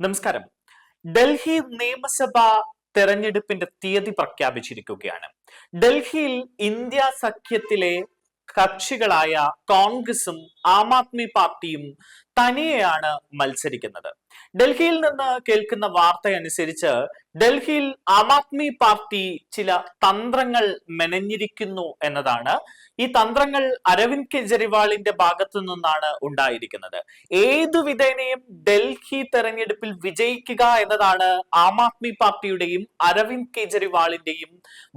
നമസ്കാരം. ഡൽഹി നിയമസഭാ തെരഞ്ഞെടുപ്പിന്റെ തീയതി പ്രഖ്യാപിച്ചിരിക്കുകയാണ്. ഡൽഹിയിൽ ഇന്ത്യ സഖ്യത്തിലെ കക്ഷികളായ കോൺഗ്രസും ആം ആദ്മി പാർട്ടിയും തനിയെയാണ് മത്സരിക്കുന്നത്. ഡൽഹിയിൽ നിന്ന് കേൾക്കുന്ന വാർത്ത അനുസരിച്ച് ഡൽഹിയിൽ ആം ആദ്മി പാർട്ടി ചില തന്ത്രങ്ങൾ മെനഞ്ഞിരിക്കുന്നു എന്നതാണ്. ഈ തന്ത്രങ്ങൾ അരവിന്ദ് കെജ്രിവാളിന്റെ ഭാഗത്തു നിന്നാണ് ഉണ്ടായിരിക്കുന്നത്. ഏതു വിധേനയും ഡൽഹി തെരഞ്ഞെടുപ്പിൽ വിജയിക്കുക എന്നതാണ് ആം ആദ്മി പാർട്ടിയുടെയും അരവിന്ദ് കെജ്രിവാളിന്റെയും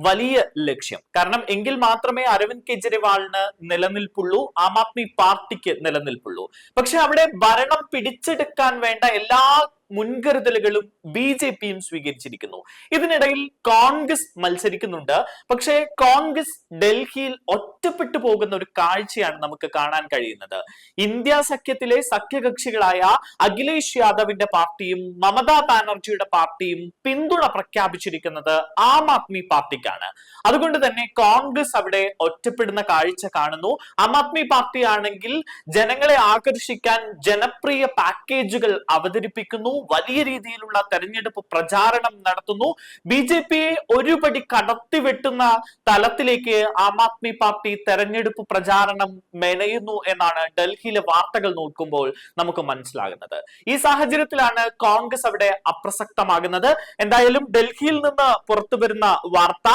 വലിയ ലക്ഷ്യം. കാരണം എങ്കിൽ മാത്രമേ അരവിന്ദ് കെജ്രിവാളിന് നിലനിൽപ്പുള്ളൂ ആം ആദ്മി പാർട്ടിക്ക് നിലനിൽപ്പുള്ളൂ. പക്ഷെ അവിടെ ഭരണം പിടിച്ചെടുക്കാൻ വേണ്ട എല്ലാ dog. മുൻകരുതലുകളും ബി ജെ പിയും സ്വീകരിച്ചിരിക്കുന്നു. ഇതിനിടയിൽ കോൺഗ്രസ് മത്സരിക്കുന്നുണ്ട്. പക്ഷേ കോൺഗ്രസ് ഡൽഹിയിൽ ഒറ്റപ്പെട്ടു പോകുന്ന ഒരു കാഴ്ചയാണ് നമുക്ക് കാണാൻ കഴിയുന്നത്. ഇന്ത്യ സഖ്യത്തിലെ സഖ്യകക്ഷികളായ അഖിലേഷ് യാദവിന്റെ പാർട്ടിയും മമതാ ബാനർജിയുടെ പാർട്ടിയും പിന്തുണ പ്രഖ്യാപിച്ചിരിക്കുന്നത് ആം ആദ്മി പാർട്ടിക്കാണ്. അതുകൊണ്ട് തന്നെ കോൺഗ്രസ് അവിടെ ഒറ്റപ്പെടുന്ന കാഴ്ച കാണുന്നു. ആം ആദ്മി പാർട്ടി ആണെങ്കിൽ ജനങ്ങളെ ആകർഷിക്കാൻ ജനപ്രിയ പാക്കേജുകൾ അവതരിപ്പിക്കുന്നു. വലിയ രീതിയിലുള്ള തെരഞ്ഞെടുപ്പ് പ്രചാരണം നടത്തുന്നു. ബി ജെ പിയെ ഒരുപടി കടത്തിവെട്ടുന്ന തലത്തിലേക്ക് ആം ആദ്മി പാർട്ടി തെരഞ്ഞെടുപ്പ് പ്രചാരണം മെനയുന്നു എന്നാണ് ഡൽഹിയിലെ വാർത്തകൾ നോക്കുമ്പോൾ നമുക്ക് മനസ്സിലാകുന്നത്. ഈ സാഹചര്യത്തിലാണ് കോൺഗ്രസ് അവിടെ അപ്രസക്തമാകുന്നത്. എന്തായാലും ഡൽഹിയിൽ നിന്ന് പുറത്തു വരുന്ന വാർത്ത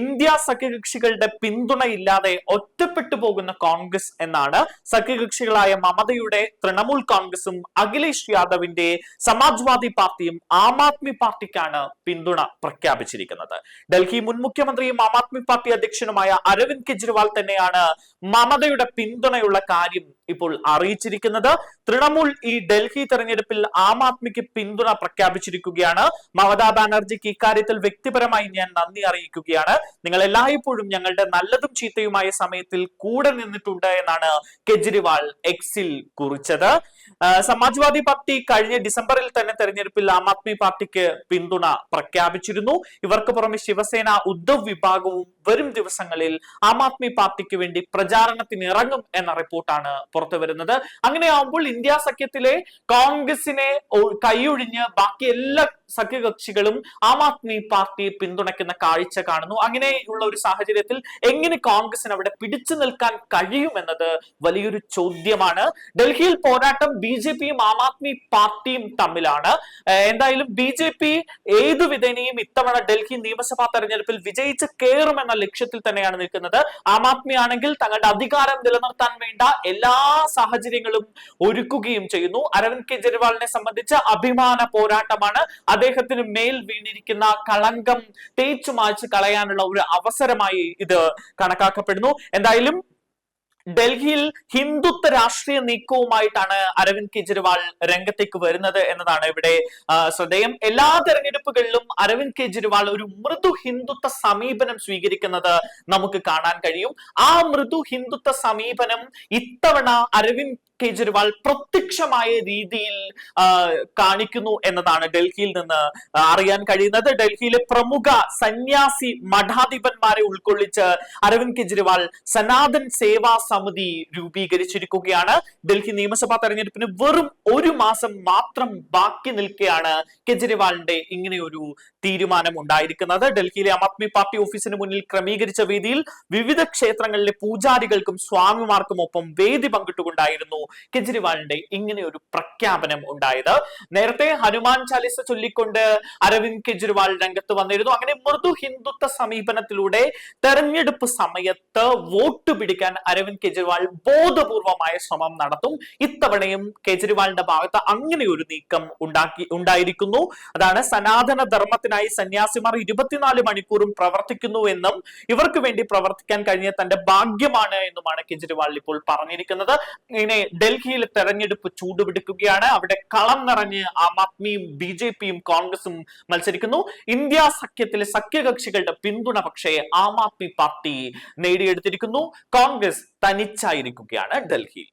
ഇന്ത്യ സഖ്യകക്ഷികളുടെ പിന്തുണയില്ലാതെ ഒറ്റപ്പെട്ടു പോകുന്ന കോൺഗ്രസ് എന്നാണ് സഖ്യകക്ഷികളായ മമതയുടെ തൃണമൂൽ കോൺഗ്രസും അഖിലേഷ് യാദവിന്റെ സമാജ്വാദി പാർട്ടിയും ആം ആദ്മി പാർട്ടിക്കാണ് പിന്തുണ പ്രഖ്യാപിച്ചിരിക്കുന്നത്. ഡൽഹി മുൻ മുഖ്യമന്ത്രിയും ആം ആദ്മി പാർട്ടി അധ്യക്ഷനുമായ അരവിന്ദ് കെജ്രിവാൾ തന്നെയാണ് മമതയുടെ പിന്തുണയുള്ള കാര്യം ഇപ്പോൾ അറിയിച്ചിരിക്കുന്നത്. തൃണമൂൽ ഈ ഡൽഹി തെരഞ്ഞെടുപ്പിൽ ആം ആദ്മിക്ക് പിന്തുണ പ്രഖ്യാപിച്ചിരിക്കുകയാണ്. മമതാ ബാനർജിക്ക് ഇക്കാര്യത്തിൽ വ്യക്തിപരമായി ഞാൻ നന്ദി അറിയിക്കുകയാണ്. നിങ്ങൾ എല്ലായ്പ്പോഴും ഞങ്ങളുടെ നല്ലതും ചീത്തയുമായ സമയത്തിൽ കൂടെ നിന്നിട്ടുണ്ട് എന്നാണ് കെജ്രിവാൾ എക്സിൽ കുറിച്ചത്. സമാജ്വാദി പാർട്ടി കഴിഞ്ഞ ഡിസംബറിൽ തന്നെ തെരഞ്ഞെടുപ്പിൽ ആം ആദ്മി പാർട്ടിക്ക് പിന്തുണ പ്രഖ്യാപിച്ചിരുന്നു. ഇവർക്ക് പുറമെ ശിവസേന ഉദ്ധവ് വിഭാഗവും വരും ദിവസങ്ങളിൽ ആം ആദ്മി പാർട്ടിക്ക് വേണ്ടി പ്രചാരണത്തിന് ഇറങ്ങും എന്ന റിപ്പോർട്ടാണ് പുറത്തു വരുന്നത്. അങ്ങനെയാവുമ്പോൾ ഇന്ത്യ സഖ്യത്തിലെ കോൺഗ്രസിനെ കൈയൊഴിഞ്ഞ് ബാക്കി എല്ലാ സഖ്യകക്ഷികളും ആം ആദ്മി പാർട്ടിയെ പിന്തുണയ്ക്കുന്ന കാഴ്ച കാണുന്നു. അങ്ങനെയുള്ള ഒരു സാഹചര്യത്തിൽ എങ്ങനെ കോൺഗ്രസിന് അവിടെ പിടിച്ചു നിൽക്കാൻ കഴിയുമെന്നത് വലിയൊരു ചോദ്യമാണ്. ഡൽഹിയിൽ പോരാട്ടം ബി ജെ പിയും ആം ആദ്മി പാർട്ടിയും തമ്മിലാണ്. എന്തായാലും ബി ജെ പി ഏതു വിധേനയും ഇത്തവണ ഡൽഹി നിയമസഭാ തെരഞ്ഞെടുപ്പിൽ വിജയിച്ച് കയറുമെന്ന ലക്ഷ്യത്തിൽ തന്നെയാണ് നിൽക്കുന്നത്. ആം ആദ്മി ആണെങ്കിൽ തങ്ങളുടെ അധികാരം നിലനിർത്താൻ വേണ്ട എല്ലാ സാഹചര്യങ്ങളും ഒരുക്കുകയും ചെയ്യുന്നു. അരവിന്ദ് കെജ്രിവാളിനെ സംബന്ധിച്ച് അഭിമാന പോരാട്ടമാണ്. അദ്ദേഹത്തിന് മേൽ വീണിരിക്കുന്ന കളങ്കം തേച്ചു മായ്ച്ചു കളയാനുള്ള ഒരു അവസരമായി ഇത് കണക്കാക്കപ്പെടുന്നു. എന്തായാലും ഡൽഹിയിൽ ഹിന്ദുത്വ രാഷ്ട്രീയ നീക്കവുമായിട്ടാണ് അരവിന്ദ് കെജ്രിവാൾ രംഗത്തേക്ക് വരുന്നത് എന്നതാണ് ഇവിടെ ശ്രദ്ധേയം. എല്ലാ തെരഞ്ഞെടുപ്പുകളിലും അരവിന്ദ് കെജ്രിവാൾ ഒരു മൃദു ഹിന്ദുത്വ സമീപനം സ്വീകരിക്കുന്നത് നമുക്ക് കാണാൻ കഴിയും. ആ മൃദു ഹിന്ദുത്വ സമീപനം ഇത്തവണ അരവിന്ദ് കെജ്രിവാൾ പ്രത്യക്ഷമായ രീതിയിൽ കാണിക്കുന്നു എന്നതാണ് ഡൽഹിയിൽ നിന്ന് അറിയാൻ കഴിയുന്നത്. ഡൽഹിയിലെ പ്രമുഖ സന്യാസി മഠാധിപന്മാരെ ഉൾക്കൊള്ളിച്ച് അരവിന്ദ് കെജ്രിവാൾ സനാതൻ സേവാ സമിതി രൂപീകരിച്ചിരിക്കുകയാണ്. ഡൽഹി നിയമസഭാ തെരഞ്ഞെടുപ്പിന് വെറും ഒരു മാസം മാത്രം ബാക്കി നിൽക്കെയാണ് കെജ്രിവാളിന്റെ ഇങ്ങനെ ഒരു തീരുമാനം ഉണ്ടായിരിക്കുന്നത്. ഡൽഹിയിലെ ആം ആദ്മി പാർട്ടി ഓഫീസിന് മുന്നിൽ ക്രമീകരിച്ച വേദിയിൽ വിവിധ ക്ഷേത്രങ്ങളിലെ പൂജാരികൾക്കും സ്വാമിമാർക്കും ഒപ്പം വേദി പങ്കിട്ടുകൊണ്ടായിരുന്നു കെജ്രിവാളിന്റെ ഇങ്ങനെ ഒരു പ്രഖ്യാപനം ഉണ്ടായത്. നേരത്തെ ഹനുമാൻ ചാലിസ ചൊല്ലിക്കൊണ്ട് അരവിന്ദ് കെജ്രിവാൾ രംഗത്ത് വന്നിരുന്നു. അങ്ങനെ മൃദു ഹിന്ദുത്വ സമീപനത്തിലൂടെ തെരഞ്ഞെടുപ്പ് സമയത്ത് വോട്ട് പിടിക്കാൻ അരവിന്ദ് കെജ്രിവാൾ ബോധപൂർവമായ ശ്രമം നടത്തും. ഇത്തവണയും കെജ്രിവാളിന്റെ ഭാഗത്ത് അങ്ങനെ ഒരു നീക്കം ഉണ്ടാക്കി ഉണ്ടായിരിക്കുന്നു. അതാണ് സനാതന ധർമ്മത്തിനായി സന്യാസിമാർ ഇരുപത്തിനാല് മണിക്കൂറും പ്രവർത്തിക്കുന്നു എന്നും ഇവർക്ക് വേണ്ടി പ്രവർത്തിക്കാൻ കഴിഞ്ഞ തന്റെ ഭാഗ്യമാണ് എന്നുമാണ് കെജ്രിവാൾ ഇപ്പോൾ പറഞ്ഞിരിക്കുന്നത്. ഇങ്ങനെ ഡൽഹിയിലെ തെരഞ്ഞെടുപ്പ് ചൂടുപിടിക്കുകയാണ്. അവിടെ കളം നിറഞ്ഞ് ആം ആദ്മിയും ബി ജെ പിയും കോൺഗ്രസും മത്സരിക്കുന്നു. ഇന്ത്യ സഖ്യത്തിലെ സഖ്യകക്ഷികളുടെ പിന്തുണ പക്ഷേ ആം ആദ്മി പാർട്ടി നേടിയെടുത്തിരിക്കുന്നു. കോൺഗ്രസ് തനിച്ചായിരിക്കുകയാണ് ഡൽഹിയിൽ.